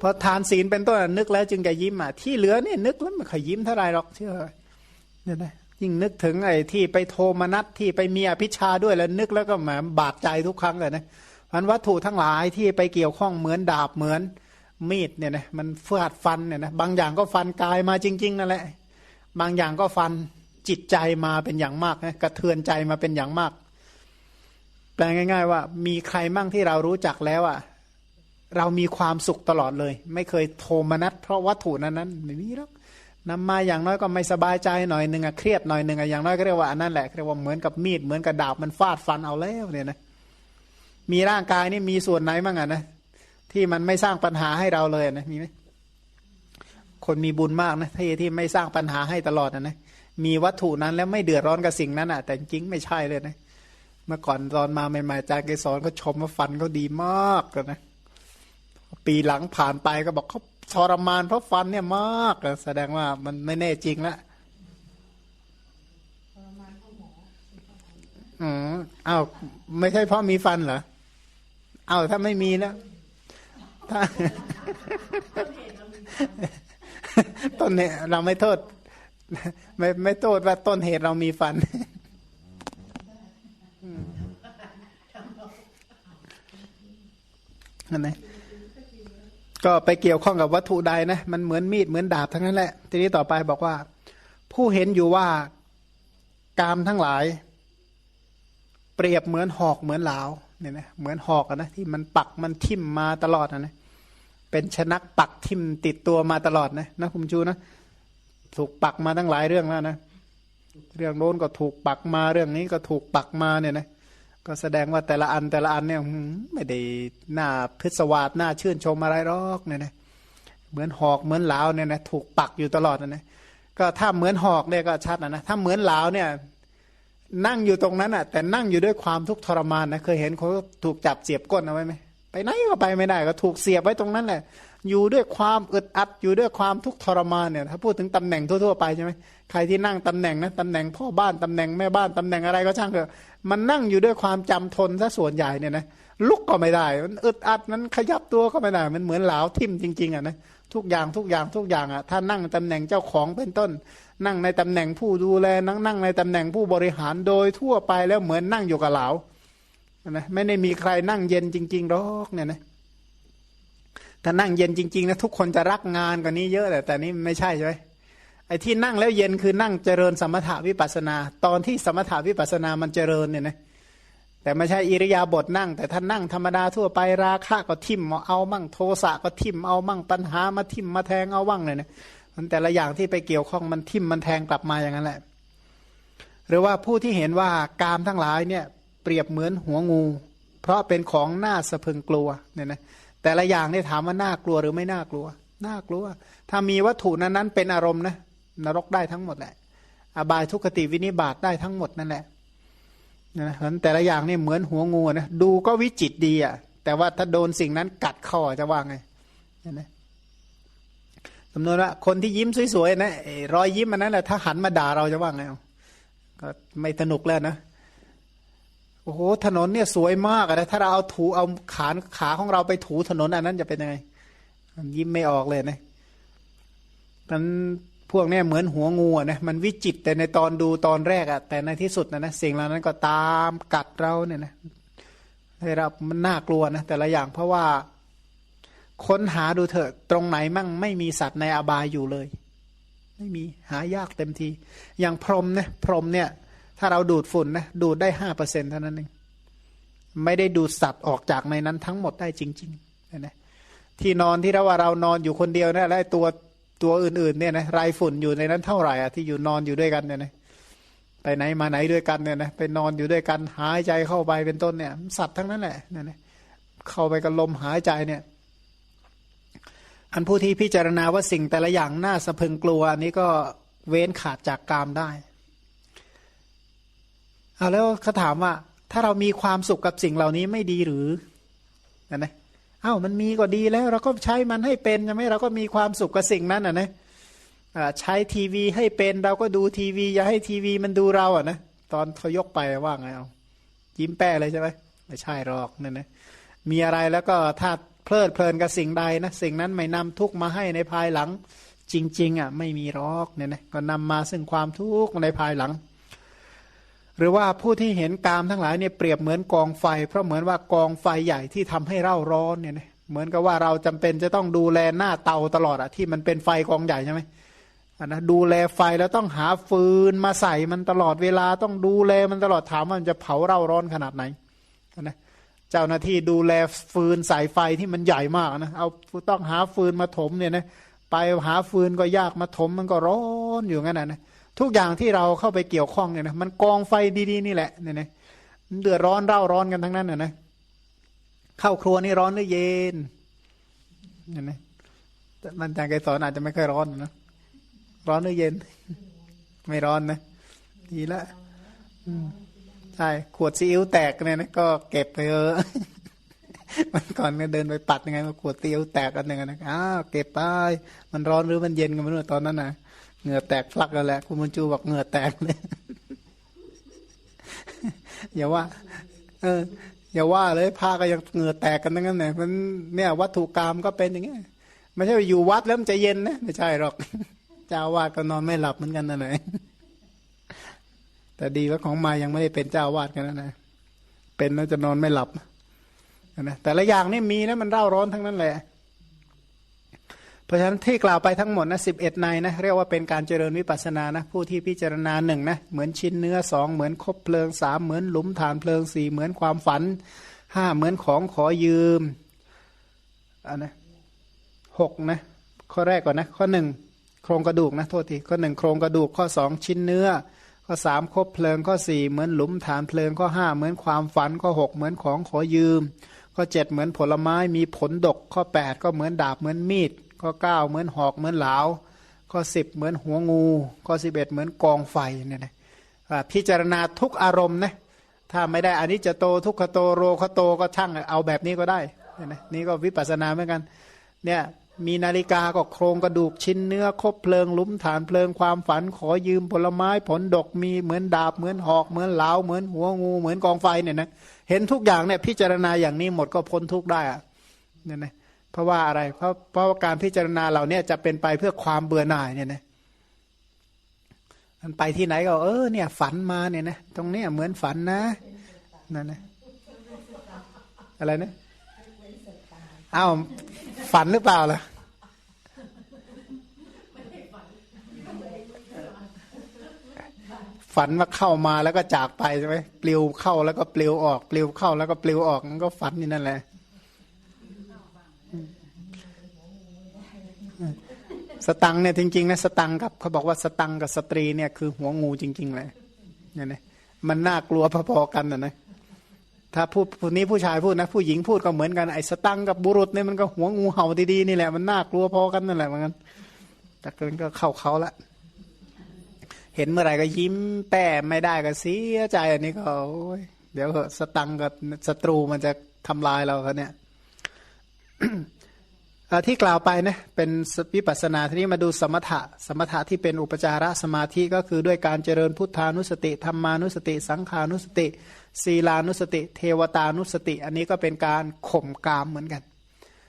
พอทานศีลเป็นต้นนึกแล้วจึงจะยิ้มอะที่เหลือเนี่ยนึกแล้วไม่เคยยิ้มเท่าไรหรอกเชื่อเนี่ยนะยิ่งนึกถึงไอ้ที่ไปโทมนัสที่ไปมีอภิชาด้วยแล้วนึกแล้วก็แหมบาดใจทุกครั้งเลยนะพันวัตถุทั้งหลายที่ไปเกี่ยวข้องเหมือนดาบเหมือนมีดเนี่ยนะมันฟาดฟันเนี่ยนะบางอย่างก็ฟันกายมาจริง ๆนั่นแหละ บางอย่างก็ฟันจิตใจมาเป็นอย่างมากนะกระเทือนใจมาเป็นอย่างมาก แปลง่าย ๆ ว่ามีใครมั่งที่เรารู้จักแล้วอะ เรามีความสุขตลอดเลย ไม่เคยโทมนัสเพราะวัตถุนั้นนั้นไม่มีหรอกนำมาอย่างน้อยก็ไม่สบายใจหน่อยหนึ่งอะเครียดหน่อยหนึ่งอะอย่างน้อยก็เรียกว่าอันนั้นแหละเรียกว่าเหมือนกับมีดเหมือนกับดาบมันฟาดฟันเอาแล้วเนี่ยนะมีร่างกายนี่มีส่วนไหนบ้างอะนะที่มันไม่สร้างปัญหาให้เราเลยนะมีไหมคนมีบุญมากนะที่ที่ไม่สร้างปัญหาให้ตลอดนะนะมีวัตถุนั้นแล้วไม่เดือดร้อนกับสิ่งนั้นอะแต่จริงไม่ใช่เลยนะเมื่อก่อนตอนมาใหม่ๆอาจารย์เกสรก็ชมว่าฟันเขาดีมากเลยนะ ปีหลังผ่านไปก็บอกเขาทรมานเพราะฟันเนี่ยมากแสดงว่ามันไม่แน่จริงละอืมอ้าวไม่ใช่เพราะมีฟันเหรออ้าวถ้าไม่มีแล้วถ้าต้นเนี่ยเราไม่โทษ ไม่ไม่โทษว่าต้นเหตุเรามีฟันนั่นไง ก็ไปเกี่ยวข้องกับวัตถุใดนะมันเหมือนมีดเหมือนดาบทั้งนั้นแหละทีนี้ต่อไปบอกว่า ผู้เห็นอยู่ว่ากามทั้งหลาย เปรียบเหมือนหอกเหมือนเหลาเนี่ยนะเหมือนหอกนะที่มันปักมันทิ่มมาตลอดนะเป็นชนักปักทิ่มติดตัวมาตลอดนะนะคุณชูนะถูกปักมาตั้งหลายเรื่องแล้วนะเรื่องโน้นก็ถูกปักมาเรื่องนี้ก็ถูกปักมาเนี่ยนะ ก็แสดงว่าแต่ละอันแต่ละอันเนี่ยไม่ได้หน้าพิศวาสหน้าชื่นชมอะไรหรอกเนี่ยนะเหมือนหอกเหมือนเหลาเนี่ยนะถูกปักอยู่ตลอดนะนะก็ถ้าเหมือนหอกเนี่ยก็ชัดนะนะถ้าเหมือนเหลาเนี่ยนั่งอยู่ตรงนั้นอะ แต่นั่งอยู่ด้วยความทุกข์ทรมานนะเคยเห็นเขาถูกจับเสียบก้นเอาไว้ไหมไปไหนก็ไปไม่ได้ก็ถูกเสียบไว้ตรงนั้นแหละอยู่ด้วยความอึดอัดอยู่ด้วยความทุกข์ทรมานเนี่ยถ้าพูดถึงตำแหน่งทั่วๆไปใช่ไหม ใครที่นั่งตำแหน่งนะตำแหน่งพ่อบ้านตำแหน่งแม่บ้านตำแหน่งอะไรก็ช่างเถอะมันนั่งอยู่ด้วยความจำทนซะส่วนใหญ่เนี่ยนะลุกก็ไม่ได้ มันอึดอัดนั้นขยับตัวก็ไม่ได้มันเหมือนเหลาทิ่มจริงๆอะนะทุกอย่างทุกอย่างทุกอย่างอะถ้านั่งตำแหน่งเจ้าของเป็นต้น นั่งในตำแหน่งผู้ดูแลนั่งนั่งในตำแหน่งผู้บริหารโดยทั่วไปแล้วเหมือนนั่งอยู่กับเหลานะไม่ได้มีใครนั่งเย็นจริงๆหรอกเนี่ยนะถ้านั่งเย็นจริงๆนะทุกคนจะรักงานกว่านี้เยอะแต่แต่นี้ไม่ใช่ใช่ไหม ไอ้ที่นั่งแล้วเย็นคือนั่งเจริญสมถาวิปัสนา ตอนที่สมถาวิปัสนามันเจริญเนี่ยนะแต่ไม่ใช่อิริยาบถนั่ง แต่ถ้านั่งธรรมดาทั่วไปราคะก็ทิมเอามั่งโทสะก็ทิมเอามั่งปัญหามาทิมมาแทงเอาว่างเลยนะมันแต่ละอย่างที่ไปเกี่ยวข้องมันทิมมันแทงกลับมาอย่างนั้นแหละ หรือว่าผู้ที่เห็นว่ากามทั้งหลายเนี่ยเปรียบเหมือนหัวงู เพราะเป็นของน่าสะพึงกลัวเนี่ยนะแต่ละอย่างเนี่ยถามว่าน่ากลัวหรือไม่น่ากลัวน่ากลัว ถ้ามีวัตถุนั้นนั้นเป็นอารมณ์นะ นรกได้ทั้งหมดแหละอบายทุกขติวินิบาตได้ทั้งหมดนั่นแหละนะเพราะแต่ละอย่างนี่เหมือนหัวงูนะดูก็วิจิตดีอะ แต่ว่าถ้าโดนสิ่งนั้นกัดคอจะว่าไงนะสมมติว่าคนที่ยิ้มสวยๆนะรอยยิ้มมันนั้นแหละถ้าหันมาด่าเราจะว่าไงก็ไม่สนุกแล้วนะโอ้โหถนนเนี่ยสวยมากนะถ้าเราเอาถูเอาขาขาของเราไปถูถนนอันนั้นจะเป็นยังไงยิ้มไม่ออกเลยนะนั้น พวกนี้เหมือนหัวงูนะมันวิจิตแต่ในตอนดูตอนแรกอะแต่ในที่สุดนะนะสิ่งเหล่านั้นก็ตามกัดเราเนี่ยนะให้เรามันน่ากลัวนะแต่ละอย่างเพราะว่าค้นหาดูเถอะตรงไหนมั่งไม่มีสัตว์ในอบายอยู่เลย ไม่มีหายากเต็มที อย่างพรมเนี่ยพรมเนี่ย ถ้าเราดูดฝุ่นนะดูดได้ห้าเปอร์เซ็นเท่านั้นเองไม่ได้ดูดสัตว์ออกจากในนั้นทั้งหมดได้จริงๆนะที่นอนที่เราว่าเรานอนอยู่คนเดียวนะและตัว ตัวอื่นๆเนี่ยนะไรฝุ่นอยู่ในนั้นเท่าไหร่อะที่อยู่นอนอยู่ด้วยกันเนี่ยนะไปไหนมาไหนด้วยกันเนี่ยนะไปนอนอยู่ด้วยกันหายใจเข้าไปเป็นต้นเนี่ย สัตว์ทั้งนั้นแหละเนี่ยนะเข้าไปกับลมหายใจเนี่ย อันผู้ที่พิจารณาว่าสิ่งแต่ละอย่างน่าสะพึงกลัวอันนี้ก็เว้นขาดจากกามได้เอาแล้วเขาถามว่า ถ้าเรามีความสุขกับสิ่งเหล่านี้ไม่ดีหรือนะนะ อ้ามันมีก็ดีแล้ว เราก็ใช้มันให้เป็นใช่ไหมเราก็มีความสุขกับสิ่งนั้นอะนะใช้ทีวีให้เป็นเราก็ดูทีวี อย่าให้ทีวีมันดูเราอะนะตอนเขายกไปว่าไงเอายิ้มแป้เลยใช่ไหมไม่ใช่หรอกนั่นนะมีอะไรแล้วก็ถ้าเพลิดเพลินกับสิ่งใดนะสิ่งนั้นไม่นำทุกมาให้ในภายหลัง จริง ๆอะไม่มีหรอกเนี่ยนะก็นำมาซึ่งความทุกข์ในภายหลัง หรือว่าผู้ที่เห็นกามทั้งหลายเนี่ยเปรียบเหมือนกองไฟ เพราะเหมือนว่ากองไฟใหญ่ที่ทำให้เร่าร้อนเนี่ยเหมือนกับว่าเราจำเป็นจะต้องดูแลหน้าเตาตลอดอะที่มันเป็นไฟกองใหญ่ใช่ไหมนนะดูแลไฟแล้วต้องหาฟืนมาใส่มันตลอดเวลาต้องดูแลมันตลอดถามว่ามันจะเผาเร่าร้อนขนาดไหนนะเจ้าหน้าที่ดูแลฟืนสายไฟที่มันใหญ่มากนะเอาต้องหาฟืนมาถมเนี่ยนะไปหาฟืนก็ยากมาถมมันก็ร้อนอยู่งั้นนะ ทุกอย่างที่เราเข้าไปเกี่ยวข้องเนี่ยนะมันกองไฟดีๆนี่แหละเนี่ยนะเดือดร้อนเร่าร้อนกันทั้งนั้นนะนะเข้าครัวนี่ร้อนหรือเย็นเห็นไหมมันจางไกสอนอาจจะไม่ค่อยร้อนนะร้อนหรือเย็น ไม่ร้อนนะดีละใช่ขวดซีอิ๊วแตกเนี่ยนะก็เก็บไปเออมันก่อนเนี่ยเดินไปปัดยังไงมาขวดซีอิ๊วแตกกันหนึ่งนะอ้าวเก็บไปมันร้อนหรือมันเย็นกันไม่รู้ตอนนั้นนะ เหงื่อแตกพลักกันแหละคุณมุนจูบอกเหงื่อแตกเลยอย่าว่า เออ อย่าว่าเลยผ้าก็ยังเหงื่อแตกกันทั้งนั้นเนี่ยมันเนี่ยวัตถุกรรมก็เป็นอย่างเงี้ยไม่ใช่อยู่วัดแล้วมันจะเย็นนะไม่ใช่หรอกเจ้าวาดก็นอนไม่หลับเหมือนกันนะไหนแต่ดีว่าของมายังไม่ได้เป็นเจ้าวาดกันนะนะเป็นแล้วจะนอนไม่หลับนะแต่ละอย่างนี่มีนะมันเร่าร้อนทั้งนั้นแหละ เพราะฉะนั้นที่กล่าวไปทั้งหมดนะสิบเอ็ดในนะเรียกว่าเป็นการเจริญวิปัสนานะผู้ที่พิจารณาหนึ่งนะเหมือนชิ้นเนื้อสองเหมือนคบเพลิงสามเหมือนหลุมฐานเพลิงสี่เหมือนความฝันห้าเหมือนของขอยืมอันนะหกนะข้อแรกก่อนนะข้อหนึ่งโครงกระดูกนะโทษทีข้อหนึ่งโครงกระดูกข้อสองชิ้นเนื้อข้อสามคบเพลิงข้อสี่เหมือนหลุมฐานเพลิงข้อห้าเหมือนความฝันข้อหกเหมือนของขอยืมข้อเจ็ดเหมือนผลไม้มีผลดกข้อแปดก็เหมือนดาบเหมือนมีด ข้อเก้าเหมือนหอกเหมือนเหลาข้อสิบเหมือนหัวงู ข้อสิบเอ็ดเหมือนกองไฟเนี่ยนะพิจารณาทุกอารมณ์นะถ้าไม่ได้อันนี้จะโตทุกขโตโรขโตก็ช่างเอาแบบนี้ก็ได้เนี่ยนี่ก็วิปัสสนาเหมือนกันเนี่ยมีนาฬิกาก็โครงกระดูกชิ้นเนื้อคบเพลิงลุ้มฐานเพลิงความฝันขอยืมผลไม้ผลดกมีเหมือนดาบเหมือนหอกเหมือนเหลาเหมือนหัวงูเหมือนกองไฟเนี่ยนะเห็นทุกอย่างเนี่ยพิจารณาอย่างนี้หมดก็พ้นทุกได้อะเนี่ยนะ เพราะว่าอะไรเพราะเพราะการพิจารณาเหล่านี้จะเป็นไปเพื่อความเบื่อหน่ายเนี่ยนะมันไปที่ไหนก็เออเนี่ย ฝันมาเนี่ยนะตรงเนี้ยเหมือนฝันนะนั่นนะอะไรนะอ้าวฝันหรือเปล่าล่ะฝันว่าเข้ามาแล้วก็จากไปใช่ไหมปลิวเข้าแล้วก็ปลิวออก ปลิวเข้าแล้วก็ปลิวออกมันก็ฝันนี่นั่นแหละ สตังเนี่ยจริงๆนะสตังกับเขาบอกว่าสตังกับสตรีเนี่ยคือหัวงูจริง ๆ เลยเนี่ยนะมันน่ากลัวพอๆกันนะนะถ้าพูดผู้นี้ผู้ชายพูดนะ ผู้หญิงพูดก็เหมือนกันไอ้สตังกับบุรุษเนี่ยมันก็หัวงูเห่าดีๆนี่แหละมันน่ากลัวพอกันนั่นแหละเหมือนกันแต่ก็ก็เข้าเขาละเห็นเมื่อไหร่ก็ยิ้มแป้ไม่ได้ก็เสียใจอันนี้ก็เดี๋ยวสตังกับศัตรูมันจะทำลายเราเขาเนี่ย ที่กล่าวไปนะเป็นวิปัสนาทีนี้มาดูสมถะสมถะที่เป็นอุปจารสมาธิก็คือด้วยการเจริญพุทธานุสติธรรมานุสติ สังขานุสติ ศีลานุสติ เทวตานุสติ อันนี้ก็เป็นการข่มกามเหมือนกัน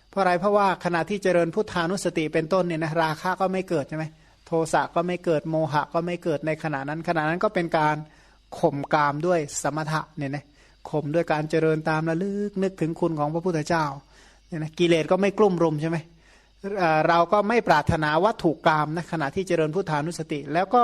เพราะอะไรเพราะว่าขณะที่เจริญพุทธานุสติเป็นต้นเนี่ยนะราคะก็ไม่เกิดใช่ไหมโทสะก็ไม่เกิดโมหะก็ไม่เกิดในขณะนั้น ขณะนั้นก็เป็นการข่มกามด้วยสมถะเนี่ยนะข่มด้วยการเจริญตามระลึกนึกถึงคุณของพระพุทธเจ้า เนี่ยนะกิเลสก็ไม่กลุ่มรุมใช่ไหมเราก็ไม่ปรารถนาวัตถุกรรมนะขณะที่เจริญพุทธานุสติ แล้วก็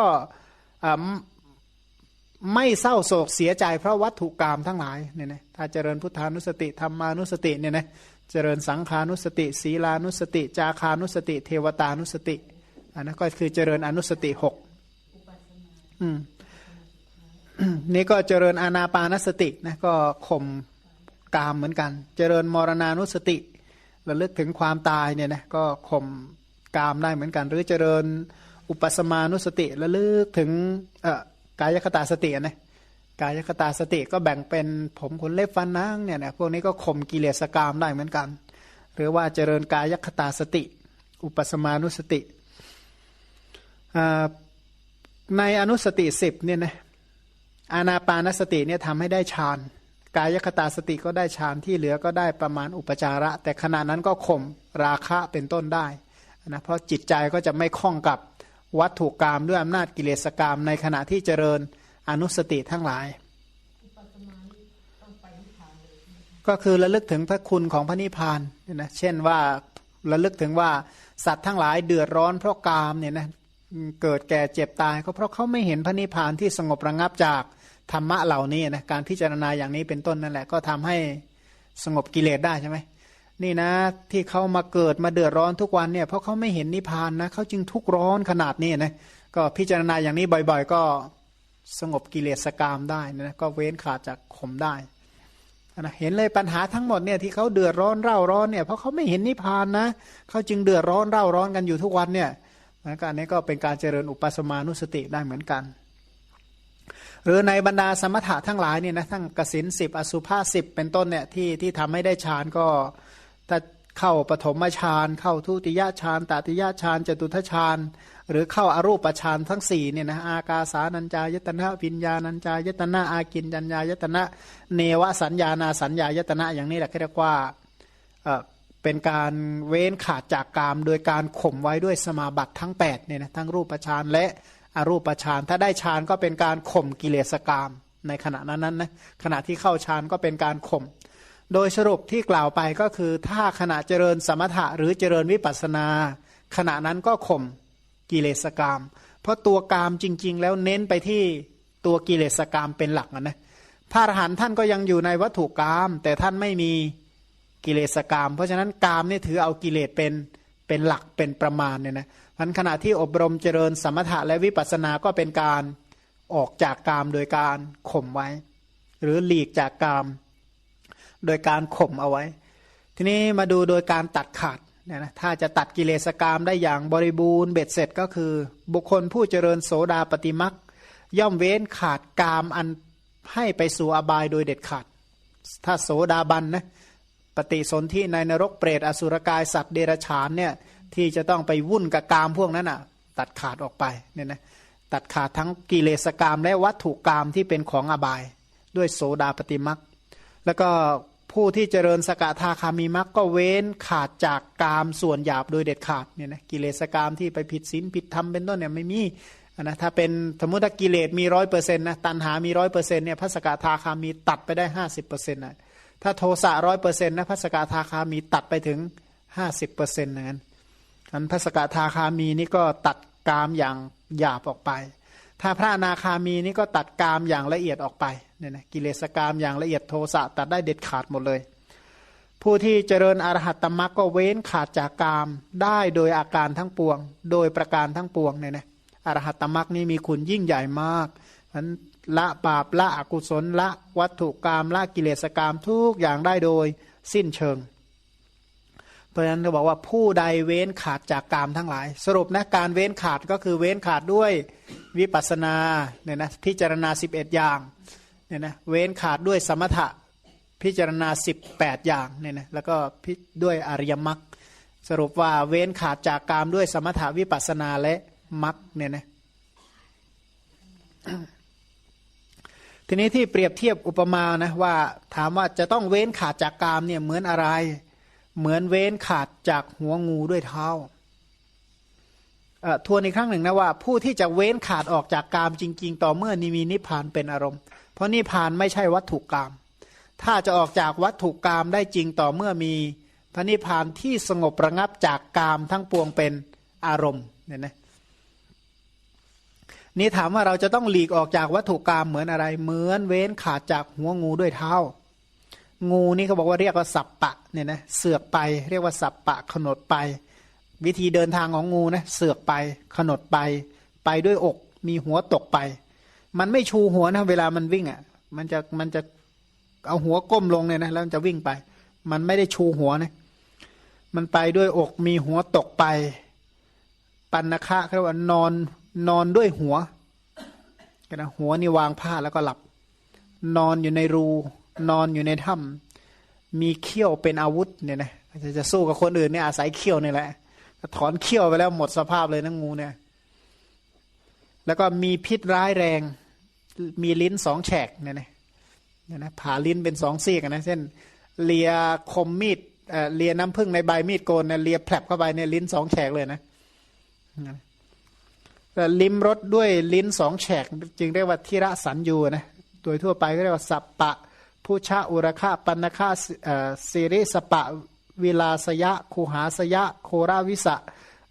ไม่เศร้าโศกเสียใจเพราะวัตถุกรรมทั้งหลายเนี่ยนะถ้าเจริญพุทธานุสติธรรมานุสติเนี่ยนะเจริญสังขานุสติ ศีลานุสติ จาคานุสติ เทวตานุสติอันนั้นก็คือเจริญอนุสติหกนี่ก็เจริญอานาปานสตินะก็ข่มกามเหมือนกัน เจริญมรณานุสติ ระลึกถึงความตายเนี่ยนะก็ข่มกามได้เหมือนกัน หรือเจริญอุปสมานุสติระลึกถึงกายคตาสตินะกายคตาสติก็แบ่งเป็นผมขนเล็บฟันนางเนี่ยนะพวกนี้ก็ข่มกิเลสกามได้เหมือนกัน หรือว่าเจริญกายคตาสติ อุปสมานุสติในอนุสติสิบเนี่ยนะอานาปานสติเนี่ยทำให้ได้ฌาน กายคตาสติก็ได้ฌานที่เหลือก็ได้ประมาณอุปจาระ แต่ขณะนั้นก็ข่มราคะเป็นต้นได้นะเพราะจิตใจก็จะไม่คล้องกับวัตถุกรรมด้วยอำนาจกิเลสกรรมในขณะที่เจริญอนุสติทั้งหลาย ก็คือระลึกถึงพระคุณของพระนิพพานเนี่ยนะเช่นว่าระลึกถึงว่าสัตว์ทั้งหลายเดือดร้อนเพราะกามเนี่ยนะเกิดแก่เจ็บตายก็เพราะเขาไม่เห็นพระนิพพานที่สงบระงับจาก ธรรมะเหล่านี้นะการพิจารณาอย่างนี้เป็นต้นนั่นแหละ ก็ทำให้สงบกิเลสได้ใช่ไหมนี่นะ ที่เขามาเกิดมาเดือดร้อนทุกวันเนี่ยเพราะเขาไม่เห็นนิพพานนะเขาจึงทุกข์ร้อนขนาดนี้นะก็พิจารณาอย่างนี้บ่อย ๆ ก็สงบกิเลสกามได้นะก็เว้นขาดจากข่มได้นะเห็นเลยปัญหาทั้งหมดเนี่ยที่เขาเดือดร้อนเร่าร้อนเนี่ยเพราะเขาไม่เห็นนิพพานนะเขาจึงเดือดร้อนเร่าร้อนกันอยู่ทุกวันเนี่ยนะการนี้ก็เป็นการเจริญอุปสมานุสติได้เหมือนกัน หรือในบรรดาสมถะทั้งหลายเนี่ยนะทั้งกสินสิบอสุภาสิบเป็นต้นเนี่ยที่ที่ทำให้ได้ฌานก็ถ้าเข้าปฐมฌานเข้าทุติยฌานตติยฌานจตุทฌานหรือเข้าอารูปฌานทั้งสี่เนี่ยนะอากาสานัญจายตนะวิญญาณัญจายตนะอากินจัญญายตนะเนวสัญญานาสัญญายตนะอย่างนี้แหละเรียกว่าเป็นการเว้นขาดจากกาม โดยการข่มไว้ด้วยสมาบัติทั้ง8เนี่ยนะทั้งรูปฌานและ อรูปฌานถ้าได้ฌานก็เป็นการข่มกิเลสกามในขณะนั้นนะขณะที่เข้าฌานก็เป็นการข่มโดยสรุปที่กล่าวไปก็คือถ้าขณะเจริญสมถะหรือเจริญวิปัสนา ขณะนั้นก็ข่มกิเลสกาม เพราะตัวกามจริง ๆ แล้วเน้นไปที่ตัวกิเลสกามเป็นหลักนะพระอรหันต์ท่านก็ยังอยู่ในวัตถุกาม แต่ท่านไม่มีกิเลสกาม เพราะฉะนั้นกามนี่ถือเอากิเลสเป็นเป็นหลักเป็นประมาณเนี่ยนะ พันขณะที่อบรมเจริญสมถะและวิปัสสนาก็เป็นการออกจากกามโดยการข่มไว้ หรือหลีกจากกาม โดยการข่มเอาไว้ ทีนี้มาดูโดยการตัดขาดเนี่ยนะถ้าจะตัดกิเลสกรรมได้อย่างบริบูรณ์เบ็ดเสร็จก็คือ บุคคลผู้เจริญโสดาปฏิมักย่อมเว้นขาดกามอันให้ไปสู่อบายโดยเด็ดขาด ถ้าโสดาบันนะปฏิสนธิในนรกเปรตอสุรกายสัตว์เดรัจฉานเนี่ย ที่จะต้องไปวุ่นกับกามพวกนั้นอะ ตัดขาดออกไปเนี่ยนะตัดขาดทั้งกิเลสกรรมและวัตถุกรรมที่เป็นของอบาย ด้วยโสดาปฏิมักแล้วก็ผู้ที่เจริญสกทาคามีมักก็เว้นขาดจากกามส่วนหยาบโดยเด็ดขาดเนี่ยนะกิเลสกามที่ไปผิดศีลผิดธรรมเป็นต้นเนี่ยไม่มีนะถ้าเป็นสมมติถ้ากิเลสมีร้อยเปอร์เซ็นต์นะตัณหามีร้อยเปอร์เซ็นต์เนี่ยพระสกทาคามีตัดไปได้ห้าสิบเปอร์เซ็นต์นะถ้าโทสะร้อยเปอร์เซ็นต์นะพระสกทาคามีตัดไปถึงห้าสิบเปอร์เซ็นต์นั้น อันพระสกทาคามีนี่ก็ตัดกามอย่างหยาบออกไป ถ้าพระนาคามีนี่ก็ตัดกามอย่างละเอียดออกไปเนี่ยนะกิเลสกามอย่างละเอียดโทสะตัดได้เด็ดขาดหมดเลย ผู้ที่เจริญอรหัตตมรรคก็เว้นขาดจากกามได้โดยอาการทั้งปวง โดยประการทั้งปวงเนี่ยนะอรหัตตมรรคนี้มีคุณยิ่งใหญ่มากนั้นละบาปละอกุศลละวัตถุกรรมละกิเลสกรรมทุกอย่างได้โดยสิ้นเชิง ราะฉะนั้นเขาบอกว่าผู้ใดเว้นขาดจากกามทั้งหลาย สรุปนะการเว้นขาดก็คือเว้นขาดด้วยวิปัสนาเนี่ยนะพิจารณา 11 อย่างเนี่ยนะเว้นขาดด้วยสมถะพิจารณาสิบแปดอย่างเนี่ยนะแล้วก็พิด้วยอริยมรรคสรุปว่าเว้นขาดจากกามด้วยสมถาวิปัสนาและมรรคเนี่ยนะทีนี้ที่เปรียบเทียบอุปมานะว่าถามว่าจะต้องเว้นขาดจากกามเนี่ยเหมือนอะไร เหมือนเว้นขาดจากหัวงูด้วยเท้าทวนอีกครั้งหนึ่งนะว่า ผู้ที่จะเว้นขาดออกจากกามจริง ๆ ต่อเมื่อนิมีนิพานเป็นอารมณ์ เพราะนิพพานไม่ใช่วัตถุกรรมถ้าจะออกจากวัตถุกรรมได้จริงต่อเมื่อมีพระนิพพานที่สงบระงับจากกามทั้งปวงเป็นอารมณ์เนี่ยนะนี่ถามว่าเราจะต้องหลีกออกจากวัตถุกรรมเหมือนอะไร เหมือนเว้นขาดจากหัวงูด้วยเท้า งูนี่เขาบอกว่าเรียกว่าสับปะเนี่ยนะเสือกไปเรียกว่าสับปะขนดไป วิธีเดินทางของงูนะเสือกไปขนดไป ไปด้วยอกมีหัวตกไป มันไม่ชูหัวนะ เวลามันวิ่งอะ่ะ มันจะมันจะเอาหัวก้มลงเนี่ยนะแล้วจะวิ่งไป มันไม่ได้ชูหัวนะมันไปด้วยอกมีหัวตกไป ปันนะคะเขาเรียกว่านอนนอนด้วยหัวกันนะหัวนี่วางผ้าแล้วก็หลับ นอนอยู่ในรู นอนอยู่ในถ้ำมีเขี้ยวเป็นอาวุธเนี่ยนะจะจะสู้กับคนอื่นเนี่ยอาศัยเขี้ยวนี่แหละถอนเขี้ยวไปแล้วหมดสภาพเลยนะงูเนี่ย แล้วก็มีพิษร้ายแรง มีลิ้นสองแฉกเนี่ยนะเนี่ยนะผ่าลิ้นเป็นสองซี่กันนะเช่นเลียคมมีดเลียน้ำผึ้งในใบมีดโกนเนี่ยเลียแผลบเข้าไปเนี่ยลิ้นสองแฉกเลยนะลิ้มรสด้วยลิ้นสองแฉก จึงเรียกว่าทิระสัญยูนะโดยทั่วไปก็เรียกว่าสัปปะ ผู้ชาอุรคาปันคาเอ่อสิริสปะวิลาสยะคูหาสยะ โคราวิสะ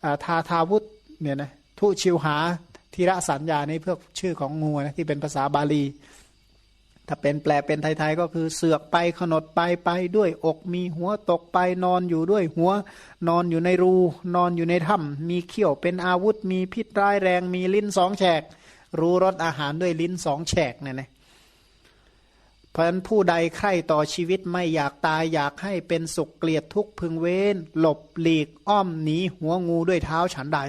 เอ่อทาทาวุธเนี่ยนะทุชิวหาทิระสัญญานี่เพื่อชื่อของงูนะที่เป็นภาษาบาลี ถ้าเป็นแปลเป็นไทยๆก็คือเสือกไปขนดไปไปด้วยอกมีหัวตกไปนอนอยู่ด้วยหัวนอนอยู่ในรู นอนอยู่ในถ้ำมีเขี้ยวเป็นอาวุธ มีพิษร้ายแรงมีลิ้นสองแฉก รู้รสอาหารด้วยลิ้นสองแฉกเนี่ยนะ เพราะฉะนั้นผู้ใดใคร่ต่อชีวิตไม่อยากตายอยากให้เป็นสุขเกลียดทุกข์พึงเว้น หลบหลีกอ้อมหนีหัวงูด้วยเท้าฉันใด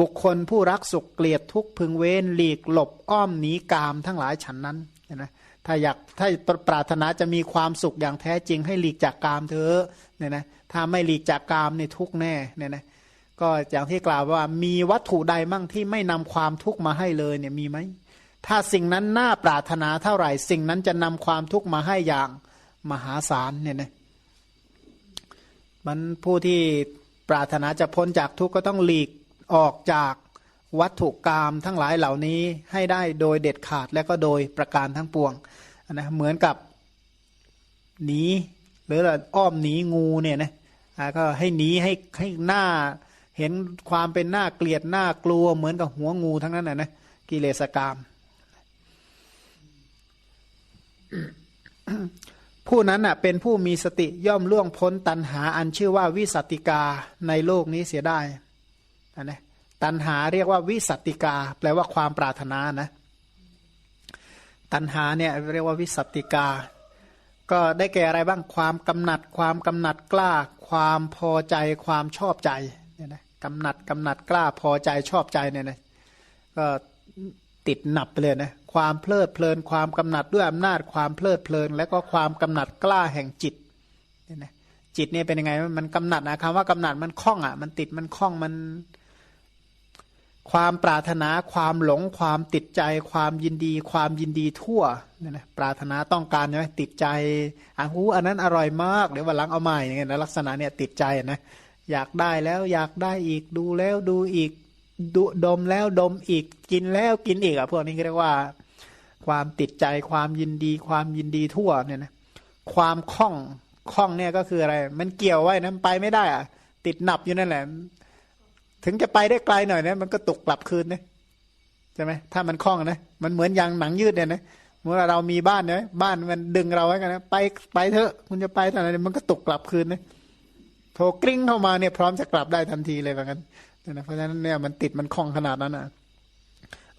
บุคคลผู้รักสุขเกลียดทุกข์พึงเว้น หลีกหลบอ้อมหนีกามทั้งหลายฉันนั้นเห็นไหมถ้าอยากถ้าปรารถนาจะมีความสุขอย่างแท้จริงให้หลีกจากกามเถอะเนี่ยนะถ้าไม่หลีกจากกามในทุกแน่เนี่ยนะก็อย่างที่กล่าวว่ามีวัตถุใดมั่งที่ไม่นำความทุกข์มาให้เลยเนี่ยมีไหม ถ้าสิ่งนั้นน่าปรารถนาเท่าไหร่ สิ่งนั้นจะนำความทุกข์มาให้อย่างมหาศาลเนี่ยนะมันผู้ที่ปรารถนาจะพ้นจากทุกข์ก็ต้องหลีกออกจากวัตถุกรรมทั้งหลายเหล่านี้ให้ได้โดยเด็ดขาดและก็โดยประการทั้งปวงนะเหมือนกับหนีหรืออ้อมหนีงูเนี่ยนะก็ให้หนีให้ให้หน้าเห็นความเป็นหน้าเกลียดหน้ากลัวเหมือนกับหัวงูทั้งนั้นนะนะกิเลสกรรม ผู้นั้นอะเป็นผู้มีสติย่อมล่วงพ้นตันหาอันชื่อว่าวิสัติกาในโลกนี้เสียได้นะตันหาเรียกว่าวิสัติกา แปลว่าความปรารถนานะ ตันหาเนี่ยเรียกว่าวิสัติกา ก็ได้แก่อะไรบ้างความกำหนัด ความกำหนัดกล้า ความพอใจ ความชอบใจเนี่ยนะกำหนัดกำหนัดกล้าพอใจชอบใจเนี่ยนะก็ติดหนับไปเลยนะ ความเพลิดเพลินความกำหนัดด้วยอำนาจความเพลิดเพลิน และก็ความกำหนัดกล้าแห่งจิตเนี่ยนะจิตเนี่ยเป็นยังไงมันกำหนัดนะคำว่ากำหนัดมันคล้องอะ มันติดมันคล้องมันความปรารถนาความหลงความติดใจ ความยินดี ความยินดีทั่วเนี่ยนะปรารถนาต้องการใช่ไหมติดใจอะหูอันนั้นอร่อยมากเดี๋ยววันหลังเอาใหม่อย่างเงี้ยนะลักษณะเนี่ยติดใจนะอยากได้แล้วอยากได้อีกดูแล้วดูอีก ดูดมแล้วดมอีกกินแล้วกินอีกอะพวกนี้เรียกว่า ความติดใจความยินดี ความยินดีทั่วเนี่ยนะความคล่องคล่องเนี่ยก็คืออะไร มันเกี่ยวไว้นะไปไม่ได้อะ ติดหนับอยู่นั่นแหละ ถึงจะไปได้ไกลหน่อยนะมันก็ตกกลับคืนนะใช่ไหมถ้ามันคล่องนะมันเหมือนยางหนังยืดเนี่ยนะเมื่อเรามีบ้านเนี่ยบ้านมันดึงเราไว้กันนะไปไปเถอะคุณจะไปเท่าไหร่มันก็ตกกลับคืนนะโทรกริ้งเข้ามาเนี่ยพร้อมจะกลับได้ทันทีเลยเหมือนกัน นะเพราะฉะนั้นเนี่ยมันติดมันคล่องขนาดนั้นอะ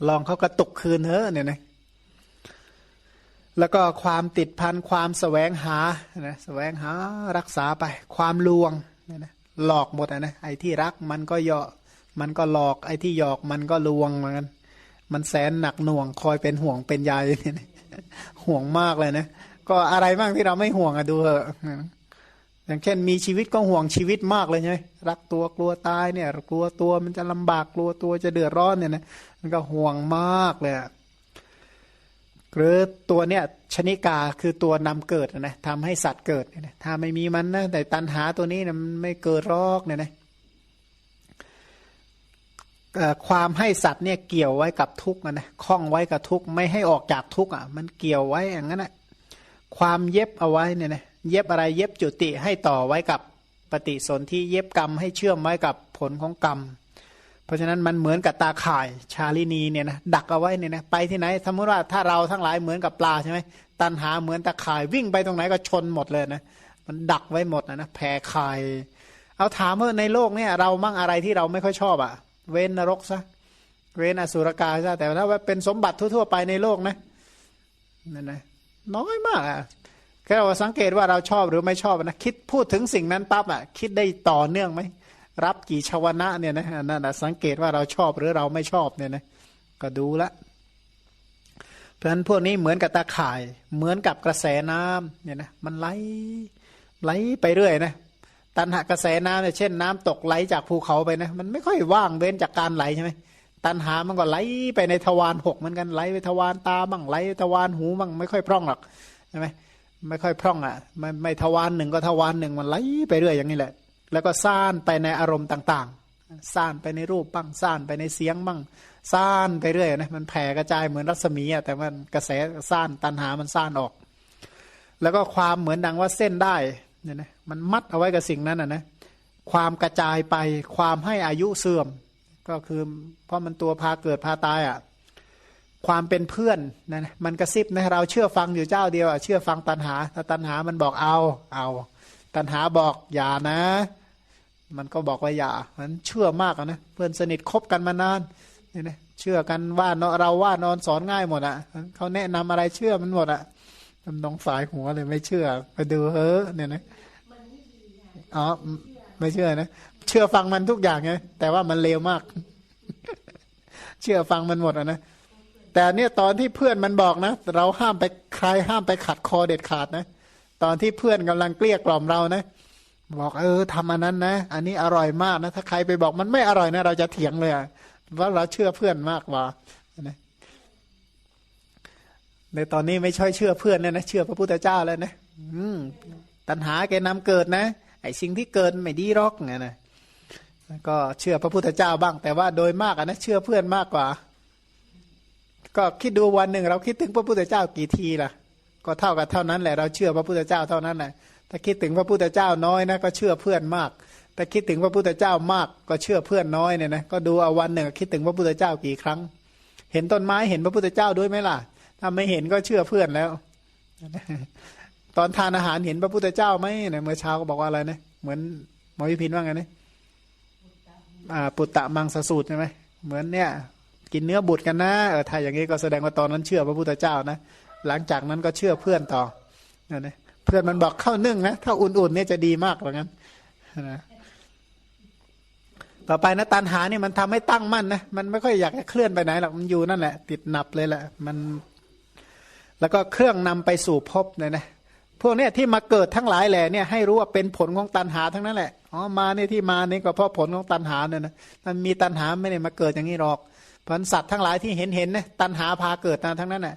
ลองเขากระตุกคืนเถอะเนี่ยนะแล้วก็ความติดพันความสแสวงหานะสแสวงหารักษาไป ความลวงเนี่ยนะหลอกหมดนะ ไอ้ที่รักมันก็เหยาะมันก็หลอกไอ้ที่หยอกมันก็ลวงเหมือนกันมันแสนหนักหน่วงคอยเป็นห่วงเป็นใยเนี่ยห่วงมากเลยนะ ก็อะไรบ้างที่เราไม่ห่วงอะดูเถอะ อย่างเช่นมีชีวิตก็ห่วงชีวิตมากเลยใช่ไหมรักตัวกลัวตายเนี่ย กลัวตัวมันจะลำบากกลัวตัวจะเดือดร้อนเนี่ยนะมันก็ห่วงมากเลยหรือตัวเนี่ยชนิกาคือตัวนำเกิดนะทำให้สัตว์เกิดเนี่ยถ้าไม่มีมันนะแต่ตันหาตัวนี้นะมันไม่เกิดรอกเนี่ยนะความให้สัตว์เนี่ยเกี่ยวไว้กับทุกข์นะคล้องไว้กับทุกข์ไม่ให้ออกจากทุกข์อะ มันเกี่ยวไว้อย่างนั้นนะความเย็บเอาไว้เนี่ยนะ เย็บอะไรเย็บจุติให้ต่อไว้กับปฏิสนธิเย็บกรรมให้เชื่อมไว้กับผลของกรรม เพราะฉะนั้นมันเหมือนกับตาข่ายชาลินีเนี่ยนะดักเอาไว้เนี่ยนะไปที่ไหนสมมติว่าถ้าเราทั้งหลายเหมือนกับปลาใช่ไหมตันหาเหมือนตาข่ายวิ่งไปตรงไหนก็ชนหมดเลยนะมันดักไว้หมดนะนะแผ่ข่ายเอาถามว่าในโลกเนี่ยเรามั่งอะไรที่เราไม่ค่อยชอบอะ่ะ เว้นนรกซะเว้นอสุรกายซะแต่ถ้าว่าเป็นสมบัติทั่วๆไปในโลกนะนั่นนะน้อยมากอะ ค่เราสังเกตว่าเราชอบหรือไม่ชอบนะคิดพูดถึงสิ่งนั้นปั๊บอะคิดได้ต่อเนื่องไหมรับกี่ชาวนะเนี่ยนะนั่นนะสังเกตว่าเราชอบหรือเราไม่ชอบเนี่ยนะก็ดูละเพราะฉะนั้นพวกนี้เหมือนกับตาข่าย เหมือนกับกระแสน้ำเนี่ยนะมันไหลไหลไปเรื่อยนะตันหากระแสน้ำเนี่ยเช่นน้ำตกไหลจากภูเขาไปนะมันไม่ค่อยว่างเว้นจากการไหลใช่ไหมตันหามันก็ไหลไปในทวารหกเหมือนกันไหลไปทวารตาบ้างไหลทวารหูบ้างไม่ค่อยพร่องหรอกใช่ไหม ไม่ค่อยพร่องอะไม่ไม่ทวารหนึ่งก็ทวารหนึ่งมันไหลไปเรื่อยอย่างนี้แหละ แล้วก็ซ่านไปในอารมณ์ต่างๆซ่านไปในรูปบ้างซ่านไปในเสียงบ้างซ่านไปเรื่อยนะมันแผ่กระจายเหมือนรัศมีอะแต่มันกระแสซ่านตันหามันซ่านออก แล้วก็ความเหมือนดังว่าเส้นได้เนี่ยนะมันมัดเอาไว้กับสิ่งนั้นอะนะความกระจายไปความให้อายุเสื่อม ก็คือเพราะมันตัวพาเกิดพาตายอะ ความเป็นเพื่อนนะนะมันกระซิบนะเราเชื่อฟังอยู่เจ้าเดียวอะเชื่อฟังตันหา ถ้าตันหามันบอกเอาเอา ตันหาบอกอย่านะ มันก็บอกว่าอย่ามันเชื่อมากอะนะเพื่อนสนิทคบกันมานานเนี่ยนะเชื่อกันว่าเนาะเราว่านอนสอนง่ายหมดอะเขาแนะนำอะไรเชื่อมันหมดอะทำนองสายหัวเลยไม่เชื่อ ไปดูเฮ้อเนี่ยนะอ๋อไม่เชื่อนะเชื่อฟังมันทุกอย่างไงแต่ว่ามันเลวมาก เชื่อฟังมันหมดอะนะ แต่เนี่ยตอนที่เพื่อนมันบอกนะ เราห้ามไปใครห้ามไปขัดคอเด็ดขาดนะ ตอนที่เพื่อนกำลังเกลี้ยกล่อมเรานะ บอกเออทำอันนั้นนะ อันนี้อร่อยมากนะ ถ้าใครไปบอกมันไม่อร่อยนะ เราจะเถียงเลยว่าเราเชื่อเพื่อนมากกว่านะในตอนนี้ไม่ช่อยเชื่อเพื่อนเลยนะเชื่อพระพุทธเจ้าแล้วนะอืมตัณหาแกนำเกิดนะไอ้สิ่งที่เกิดไม่ดีหรอกไงนะก็เชื่อพระพุทธเจ้าบ้าง แต่ว่าโดยมากอนะเชื่อเพื่อนมากกว่า ก็คิดดูวันหนึ่งเราคิดถึงพระพุทธเจ้ากี่ทีล่ะ ก็เท่ากับเท่านั้นแหละเราเชื่อพระพุทธเจ้าเท่านั้นแหละถ้าคิดถึงพระพุทธเจ้าน้อยนะก็เชื่อเพื่อนมากถ้าคิดถึงพระพุทธเจ้ามากก็เชื่อเพื่อนน้อยเนี่ยนะก็ดูเอาวันหนึ่งคิดถึงพระพุทธเจ้ากี่ครั้ง เห็นต้นไม้เห็นพระพุทธเจ้าด้วยไหมล่ะ ถ้าไม่เห็นก็เชื่อเพื่อนแล้ว ตอนทานอาหารเห็นพระพุทธเจ้าไหมเนี่ยเมื่อเช้าก็บอกว่าอะไรนะเหมือนหมอวิพินว่าไงนะอ่าปุตตะมังสสูตรใช่ไหมเหมือนเนี่ย กินเนื้อบุตรกันนะเออถ้าอย่างนี้ก็แสดงว่าตอนนั้นเชื่อพระพุทธเจ้านะ หลังจากนั้นก็เชื่อเพื่อนต่อนะนะเพื่อนมันบอกเข้านึ่งนะถ้าอุ่นๆเนี่ยจะดีมากเหมือนกันนะต่อไปนะตันหานี่มันทำให้ตั้งมั่นนะมันไม่ค่อยอยากเคลื่อนไปไหนหรอกมันอยู่นั่นแหละ ติดหนับเลยแหละมันแล้วก็เครื่องนำไปสู่ภพเนี่ยนะพวกเนี้ยที่มาเกิดทั้งหลายแหล่เนี่ยให้รู้ว่าเป็นผลของตันหาทั้งนั้นแหละอ๋อมาเนี่ยที่มาเนี่ยก็เพราะผลของตันหาเนี่ยนะมันมีตันหาไม่ได้มาเกิดอย่างนี้หรอก ผลสัตว์ทั้งหลายที่เห็นเห็นนะตันหาพาเกิดนะทั้งนั้นแหละ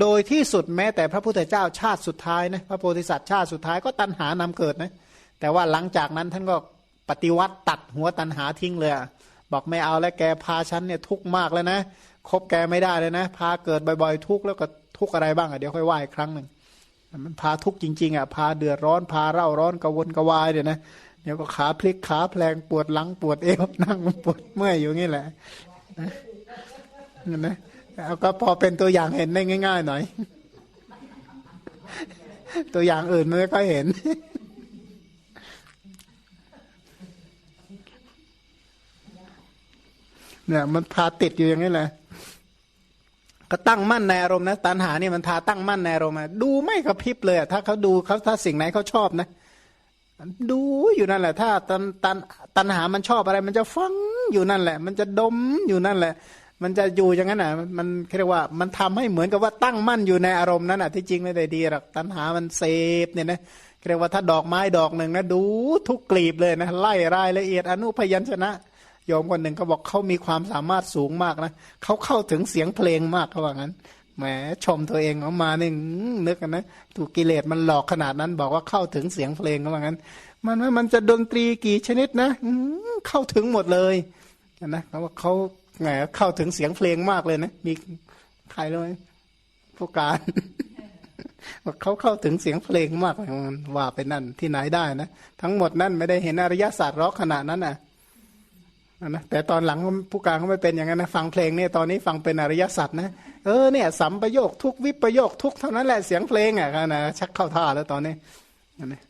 โดยที่สุดแม้แต่พระพุทธเจ้าชาติสุดท้ายนะพระโพธิสัตว์ชาติสุดท้ายก็ตันหานำเกิดนะแต่ว่าหลังจากนั้นท่านก็ปฏิวัติตัดหัวตันหาทิ้งเลยบอกไม่เอาแล้วแกพาฉันเนี่ยทุกข์มากแล้วนะคบแกไม่ได้เลยนะ พาเกิดบ่อยๆ ทุกข์แล้วก็ทุกข์อะไรบ้างอะเดี๋ยวค่อยว่าอีกครั้งหนึ่งมันพาทุกข์จริงๆอะพาเดือดร้อนพาเร่าร้อนกระวนกระวายเดี๋ยวนะเดี๋ยวก็ขาพลิกขาแพลงปวดหลังปวดเอวนั่งปวดเมื่อยอยู่งี้แหละนะ นะเอาก็พอเป็นตัวอย่างเห็นได้ง่าย ๆ หน่อย ตัวอย่างอื่นไม่ค่อยเห็น เนี่ยมันพาติดอยู่อย่างนี้แหละก็ตั้งมั่นในอารมณ์นะตันหานี่มันทาตั้งมั่นในอารมณ์ดูไม่กระพริบเลยถ้าเขาดูเขาถ้าสิ่งไหนเขาชอบนะดูอยู่นั่นแหละ ถ้าตันตันตันหามันชอบอะไร มันจะฟังอยู่นั่นแหละ มันจะดมอยู่นั่นแหละ มันจะอยู่อย่างนั้นอะมันเรียกว่ามันทำให้เหมือนกับว่าตั้งมั่นอยู่ในอารมณ์นั้นอะที่จริงไม่ได้ดีหรอกตันหามันเสพเนี่ยนะเรียกว่าถ้าดอกไม้ดอกหนึ่งนะดูทุกกลีบเลยนะไล่รายละเอียดอนุพยัญชนะโยมคนหนึ่งเขาบอกเขามีความสามารถสูงมากนะเขาเข้าถึงเสียงเพลงมากเขาว่างั้นแหมชมตัวเองออกมาหนี่งนึกกันนะถูกกิเลสมันหลอกขนาดนั้น บอกว่าเข้าถึงเสียงเพลงเขาว่างั้น มันว่ามันจะดนตรีกี่ชนิดนะเข้าถึงหมดเลยนะเขาว่าเขา แหมเข้าถึงเสียงเพลงมากเลยนะ มีใครเลยผู้การว่าเขาเข้าถึงเสียงเพลงมากว่าไปนั่นที่ไหนได้นะ ทั้งหมดนั่นไม่ได้เห็นอริยศาสตร์รอกขนาดนั้นนะ่ะนะแต่ตอนหลังผู้การเขาไม่เป็นอย่างนั้นนะฟังเพลงเนี่ยตอนนี้ฟังเป็นอริยสัจนะเออเนี่ยสัมประโยคทุกวิปประโยคทุกเท่านั้นแหละเสียงเพลงอะนะชักเข้าท่าแล้วตอนนี้นะ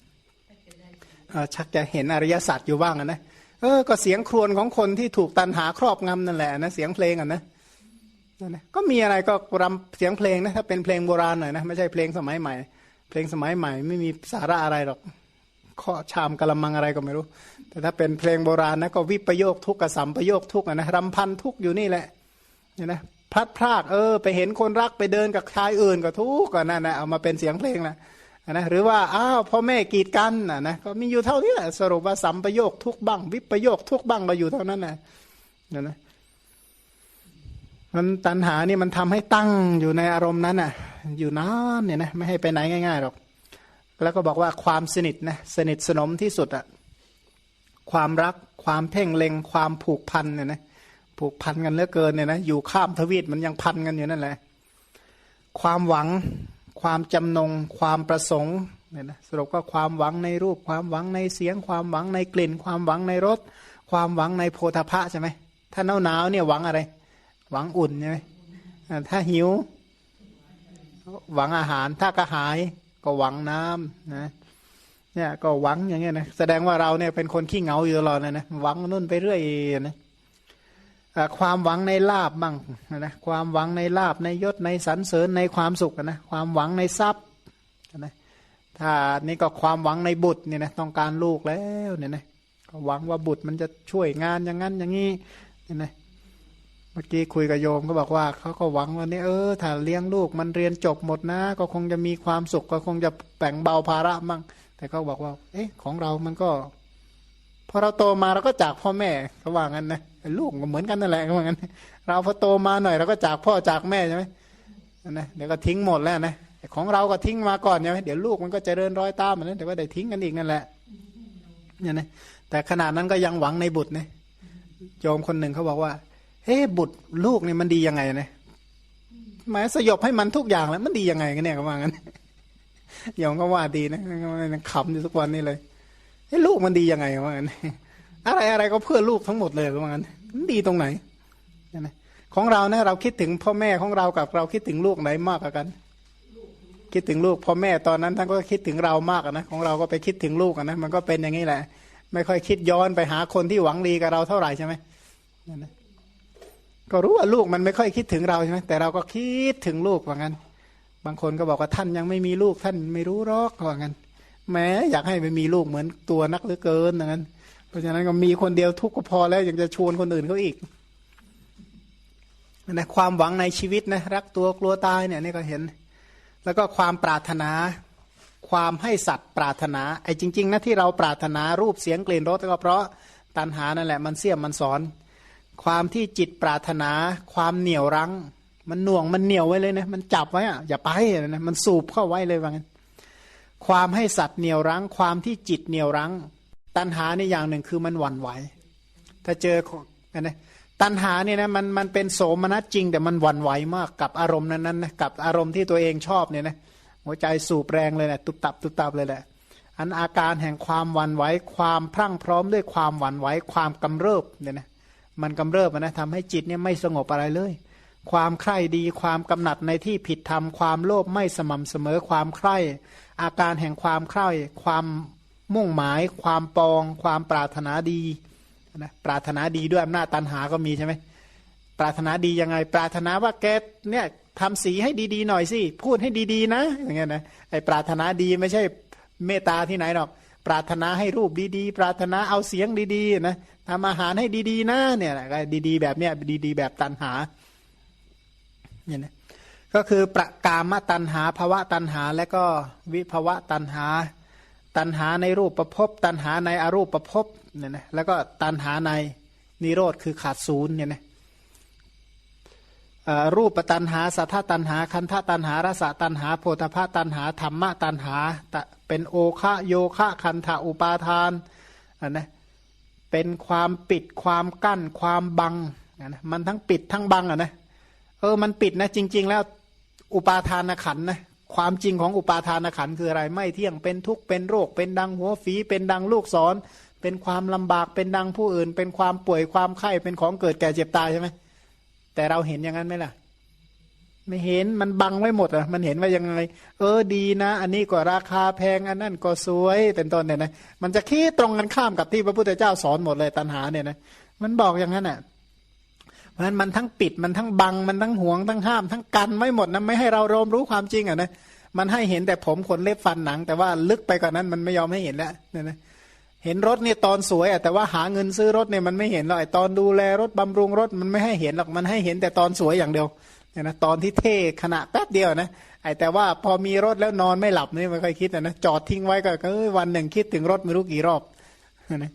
ชักจะเห็นอริยสัจอยู่บ้างนะ เออก็เสียงครวญของคนที่ถูกตันหาครอบงำนั่นแหละนะเสียงเพลงอะนะนะก็มีอะไรก็รำเสียงเพลงนะถ้าเป็นเพลงโบราณหน่อยนะไม่ใช่เพลงสมัยใหม่ เพลงสมัยใหม่ ไม่มีสาระอะไรหรอกข้อชามกะละมังอะไรก็ไม่รู้ แต่ถ้าเป็นเพลงโบราณนะก็วิปโยคทุกกระสัมประโยคทุกนะรำพันทุกอยู่นี่แหละเนี่ยนะพลัดพรากเออ ไปเห็นคนรักไปเดินกับชายอื่นก็ทุกข์ก็นั่นนะเอามาเป็นเสียงเพลงนะ นะหรือว่าอ้าวพ่อแม่กีดกันนะนะก็มีอยู่เท่านี้แหละสรุปว่าสัมประโยคทุกบ้าง วิปโยคทุกบ้างก็อยู่เท่านั้นนะนะนะมันตัณหานี่มันทำให้ตั้งอยู่ในอารมณ์นั้นอะ อยู่นานเนี่ยนะไม่ให้ไปไหนง่ายๆหรอกแล้วก็บอกว่าความสนิทนะสนิทสนมที่สุดอะความรักความเพ่งเล็งความผูกพันเนี่ยนะผูกพันกันเหลือเกินเนี่ยนะอยู่ข้ามทวีตมันยังพันกันอยู่นั่นแหละ ความหวัง ความจำนงความประสงค์เนี่ยนะสรุปก็ความหวังในรูป ความหวังในเสียง ความหวังในกลิ่น ความหวังในรสความหวังในโพธาภะใช่ไหมถ้าหนาวหนาวๆเนี่ยหวังอะไร หวังอุ่นใช่ไหมถ้าหิว หวังอาหารถ้ากระหายก็หวังน้ำนะเนี่ยก็หวังอย่างเงี้ยนะแสดงว่าเราเนี่ยเป็นคนขี้เหงาอยู่ตลอดเลยนะหวังนู่นไปเรื่อยนะ ความหวังในลาบบ้างนะความหวังในลาบในยศในสรรเสริญในความสุขนะความหวังในทรัพย์นะถ้านี่ก็ความหวังในบุตรเนี่ยนะต้องการลูกแล้วเนี่ยนะก็หวังว่าบุตรมันจะช่วยงานอย่างนั้นอย่างนี้เนี่ยนะเมื่อกี้คุยกับโยมก็บอกว่าเขาก็หวังว่านี่เออถ้าเลี้ยงลูกมันเรียนจบหมดนะ ก็คงจะมีความสุขก็คงจะแบ่งเบาภาระมั่งแต่ก็บอกว่า เอ๊ะของเรามันก็ พอเราโตมาเราก็จากพ่อแม่เขาว่างั้นนะลูกก็เหมือนกันนั่นแหละเขาว่างั้น เราพอโตมาหน่อยเราก็จากพ่อจากแม่ใช่ไหมนะเดี๋ยวก็ทิ้งหมดแล้วนะของเราก็ทิ้งมาก่อนใช่ไหมเดี๋ยวลูกมันก็จะเริญรอยตามมันนะแต่ว่าได้ทิ้งกันอีกนั่นแหละเนี่ยนะแต่ขนาดนั้นก็ยังหวังในบุตรนะโยมคนหนึ่งเขาบอกว่าเฮ้บุตรลูกเนี่ยมันดียังไงนะหมายสยบให้มันทุกอย่างแล้วมันดียังไงกันเนี่ยเขาว่างั้นโยมก็ว่าดีนะขำอยู่ทุกวันนี้เลย ลูกมันดียังไงว่างั้นอะไรอะไรก็เพื่อลูกทั้งหมดเลยว่างั้นดีตรงไหนนะของเราเนี่ยเราคิดถึงพ่อแม่ของเรากับเราคิดถึงลูกไหนมากกว่ากัน คิดถึงลูกพ่อแม่ตอนนั้นท่านก็คิดถึงเรามากนะของเราก็ไปคิดถึงลูกนะมันก็เป็นอย่างนี้แหละ ไม่ค่อยคิดย้อนไปหาคนที่หวังดีกับเราเท่าไหร่ใช่ไหมนั่นนะก็รู้ว่าลูกมันไม่ค่อยคิดถึงเราใช่ไหมแต่เราก็คิดถึงลูกว่างั้น บางคนก็บอกว่าท่านยังไม่มีลูกท่านไม่รู้หรอกว่างั้น แม้อยากให้มันมีลูกเหมือนตัวนักเหลือเกินว่างั้น เพราะฉะนั้นก็มีคนเดียวทุกข์ก็พอแล้วยังจะชวนคนอื่นเขาอีกนะความหวังในชีวิตนะรักตัวกลัวตายเนี่ยนี่ก็เห็น แล้วก็ความปรารถนา ความให้สัตว์ปรารถนาไอ้จริง ๆนะที่เราปรารถนารูปเสียงกลิ่นรสก็เพราะตัณหานั่นแหละมันเสี่ยมมันสอน ความที่จิตปรารถนา ความเหนี่ยวรั้ง มันหน่วงมันเหนี่ยวไว้เลยนะมันจับไว้อะอย่าไปนะมันสูบเข้าไว้เลยว่างั้น ความให้สัตว์เหนียวรั้ง ความที่จิตเหนียวรั้ง ตัณหาในอย่างหนึ่งคือมันหวั่นไหว ถ้าเจอนะตัณหาเนี่ยนะมันมันเป็นโสมนัสจริง แต่มันหวั่นไหวมากกับอารมณ์นั้นๆนะกับอารมณ์ที่ตัวเองชอบเนี่ยนะหัวใจสูบแรงเลยแหละตุบตับตุบตับเลยแหละอันอาการแห่งความหวั่นไหวความพรั่งพร้อมด้วยความหวั่นไหวความกำเริบเนี่ยนะมันกำเริบนะทำให้จิตเนี่ยไม่สงบอะไรเลย ความใคร่ดี ความกำหนัดในที่ผิดธรรม ความโลภไม่สม่ำเสมอ ความใคร่ อาการแห่งความใคร่ ความมุ่งหมาย ความปอง ความปรารถนาดีนะปรารถนาดีด้วยอำนาจตันหาก็มีใช่ไหมปรารถนาดียังไง ปรารถนาว่าแกเนี่ยทำสีให้ดีๆหน่อยสิ พูดให้ดีๆนะ อย่างเงี้ยนะไอ้ปรารถนาดีไม่ใช่เมตตาที่ไหนหรอก ปรารถนาให้รูปดีๆ ปรารถนาเอาเสียงดีๆนะทำอาหารให้ดีๆนะเนี่ยก็ดีๆ แบบเนี้ยดีๆ แบบตันหา เนี่ยนะก็คือประกามตันหาภาวะตันหาและก็วิภวะตันหา ตันหาในรูปประพบตันหาในอรูปประพบเนี่ยนะแล้วก็ตันหาในนิโรธคือขาดศูนย์เนี่ยนะรูปตันหาสัทธตันหา คันธตันหารสตันหาโพธพตันหาธรรมะตันหาเป็นโอคะโยคะคันธอุปาทานอันนะเป็นความปิดความกั้นความบังนะมันทั้งปิดทั้งบังอะนะ เออมันปิดนะ จริง ๆ แล้วอุปาทานขันนะความจริงของอุปาทานขันคืออะไร ไม่เที่ยงเป็นทุกข์เป็นโรค เป็นดังหัวฝีเป็นดังลูกศร เป็นความลำบากเป็นดังผู้อื่น เป็นความป่วยความไข้เป็นของเกิดแก่เจ็บตายใช่ไหมแต่เราเห็นอย่างนั้นไหมล่ะ ไม่เห็นมันบังไว้หมดอะมันเห็นว่ายังไง เออดีนะ อันนี้ก็ราคาแพงอันนั้นก็สวยเป็นต้นเนี่ยนะมันจะคิดตรงกันข้ามกับที่พระพุทธเจ้าสอนหมดเลยตัณหาเนี่ยนะมันบอกอย่างนั้นอะ เพราะฉะนั้นมันทั้งปิดมันทั้งบังมันทั้งห่วงทั้งห้าม ทั้งกันไว้หมดนะไม่ให้เรารมรู้ความจริงอะนะมันให้เห็นแต่ผมขนเล็บฟันหนัง แต่ว่าลึกไปกว่านั้นมันไม่ยอมให้เห็นแล้วเนี่ยนะเห็นรถเนี่ยตอนสวยอะแต่ว่าหาเงินซื้อรถเนี่ยมันไม่เห็นหรอกตอนดูแลรถบำรุงรถมันไม่ให้เห็นหรอกมันให้เห็นแต่ตอนสวยอย่างเดียวเนี่ยนะตอนที่เท่ขณะแป๊บเดียวนะไอแต่ว่าพอมีรถแล้วนอนไม่หลับนี่ไม่ค่อยคิดนะจอดทิ้งไว้ก็เออวันหนึ่งคิดถึงรถไม่รู้กี่รอบนะ